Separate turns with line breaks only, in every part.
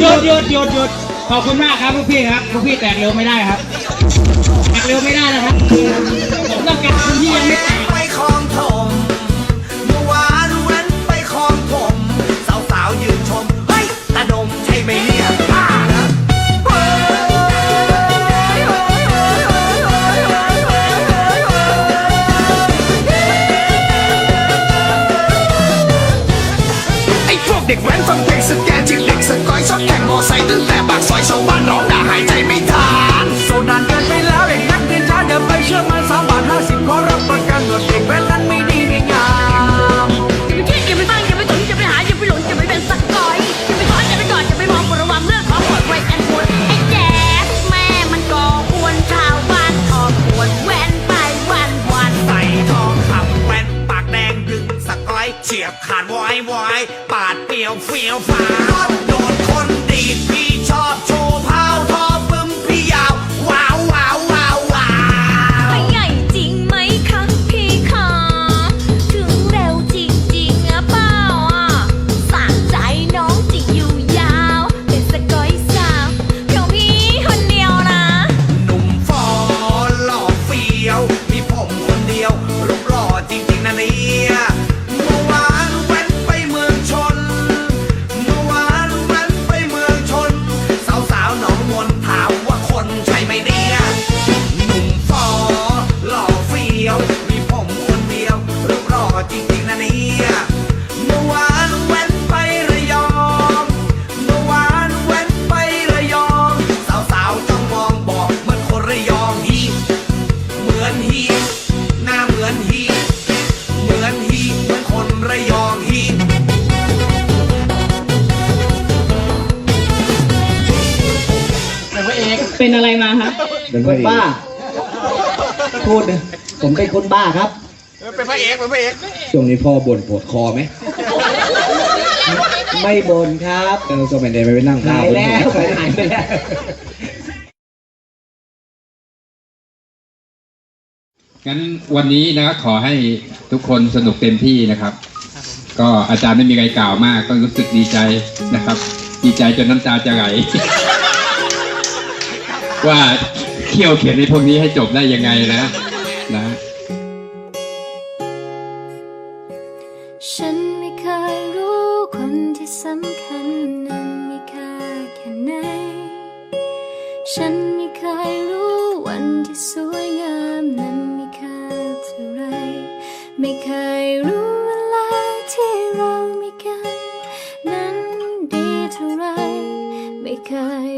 หยุดหยุดหยุดหยุดขอบ
คุณมากครับลูกพี่ครับลูกพี่แตกเร็วไม่ได้ครับแตกเร็วไม่ได้นะครับผมต้องการคนที่ยังไม่แตก
ไปคลองถมเมื่อวานวันไปคลองถมสาวสยืนชมเฮ้ตาดมใช่ไหมเนี่ยไอพวกเด็กแว้นฟังเพลงสแกนที่เด็กส มอไซค์ตั้งแต่ปากซอยชาวบ้านน้องด่าหายใจไม่ทัน
โซดานเกินไปแล้วเด็กนักเรียนช้าเดี๋ยวไปเชื่อมันสามบาทห้าสิบขอรับประกันว่าเด็กแว้นนั้นไม่ดีไม่งาม
อย่าไปคิดอย่าไปฟังอย่าไปสนอย่าไปหาอย่าไปหลงอย่าไปเป็นสกอยอย่าไปถอนอย่าไปกอดอย่าไปมองระวังเรื่องของกฎไว้แอนพูดไอ้แจ๊สแม่มันก่อกวนชาวบ้านออกกวนแว้นไปวันวัน
ใส่ทองขับแว่นปากแดงดึงสกอยเฉียบขาดวายวายปาดเปรียวเฟี้ยวฟ้า
เป็นคนบ้าพูดนะผมเป็นคนบ้าครับ
เป็นพระเอกเป็นพระเอก
ช่วงนี้พ่อบ่นปวดคอไหมไม่บ่นครับเออสมัยเด็กไปนั่ง
หายแล้วหายไปแล้ว
งั้นวันนี้นะครับขอให้ทุกคนสนุกเต็มที่นะครับ ก็อาจารย์ไม่มีใครกล่าวมาก ก็รู้สึกดีใจนะครับ ดีใจจนน้ำตาจะไหล ว่า เที่ยวเขียนในพวกนี้ให้จบได้ยังไงนะนะ
ฉันไม่เคยรู้คนที่สำคัญนั้นมีค่าแค่ไหน ฉันไม่เคยรู้วันที่สวยงามนั้นมีค่าเท่าไร ไม่เคยรู้เวลาที่เรามีกัน นั้นดีเท่าไร ไม่เคย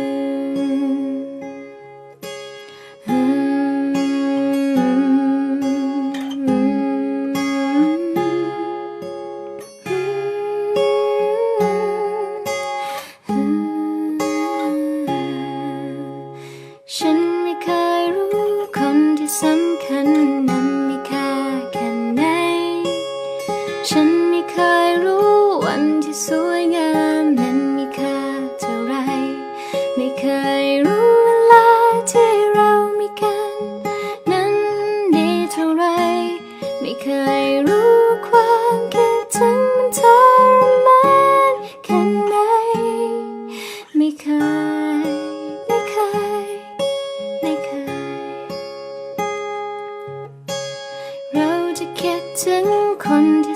ฉันไม่เคยรู้วันที่สวยงามนั้นมีค่าเท่าไร ไม่เคยรู้เวลาที่เรามีกัน นั้นดีเท่าไร ไม่เคยรู้ความคิดถึงมันทรมานแค่ไหนไม่เคย ไม่เคย ไม่เคย เราจะคิดถึงคนที่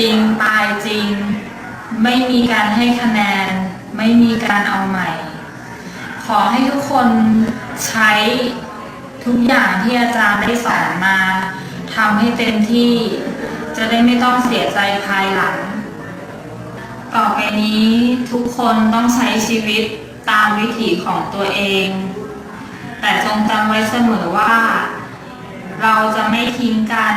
ริง ตายจริง ไม่มีการให้คะแนน ไม่มีการเอาใหม่ ขอให้ทุกคนใช้ทุกอย่างที่อาจารย์ได้สอนมาทำให้เต็มที่ จะได้ไม่ต้องเสียใจภายหลัง ต่อไปนี้ทุกคนต้องใช้ชีวิตตามวิถีของตัวเอง แต่จงจำไว้เสมอว่า เราจะไม่ทิ้งกัน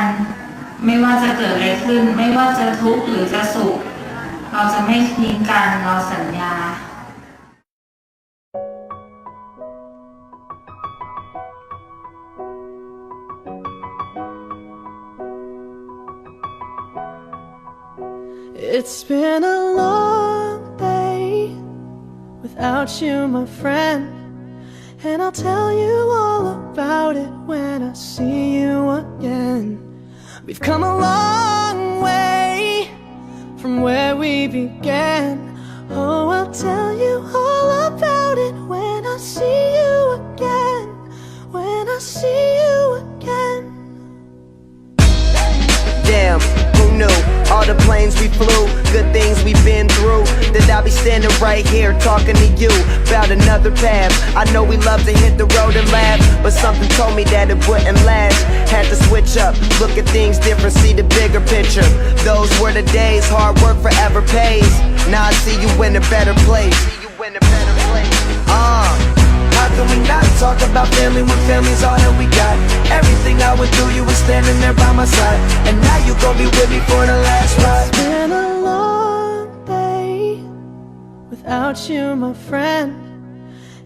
ไม่ว่าจะเกิดอะไรขึ้น ไม่ว่าจะทุกข์หรือจะสุข เราจะไม่ทิ้งกันเราสัญญา
It's been a long day without you, my friend. And I'll tell you all about it when I see you again. We've come a long way from where we began. Oh, I'll tell you all about it when I see you again. When I see you again.
Damn, who knew? All the planes we flew, good things be standing right here talking to you about another path. I know we love to hit the road and laugh, but something told me that it wouldn't last. Had to switch up, look at things different, see the bigger picture. Those were the days, hard work forever pays. Now I see you in a better place. Uh, how can we not talk? talk about family when family's all that we got. Everything I went through, you were standing there by my side. And now you gon' be with me for the last ride.
Without you, my friend.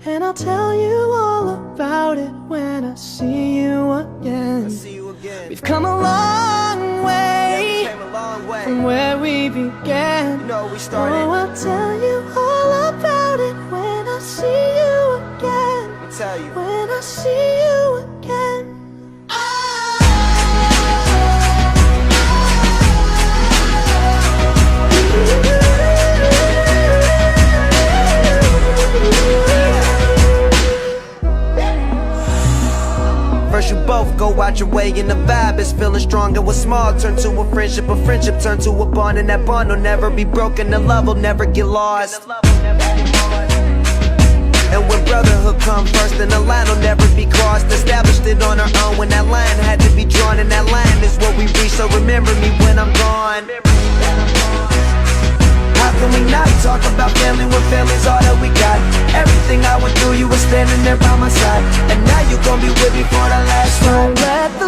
And I'll tell you all about it when I see you again.
See you again.
We've come a long way
Came a long way.
from where we began.
You know we started.
Oh, I'll tell you all about it when I see you again.
Let me tell you.
When I see you again.
Out your way and the vibe is feeling strong and what's small turn to a friendship, a friendship turn to a bond and that bond will never be broken, the love will never get lost. And when brotherhood come first, then the line will never be crossed. Established it on our own when that line had to be drawn, and that line is what we reach. So remember me when I'm gone. Can we not talk about family when family's all that we got? Everything I went through, you were standing there by my side, and now you gon' be with me for the last ride.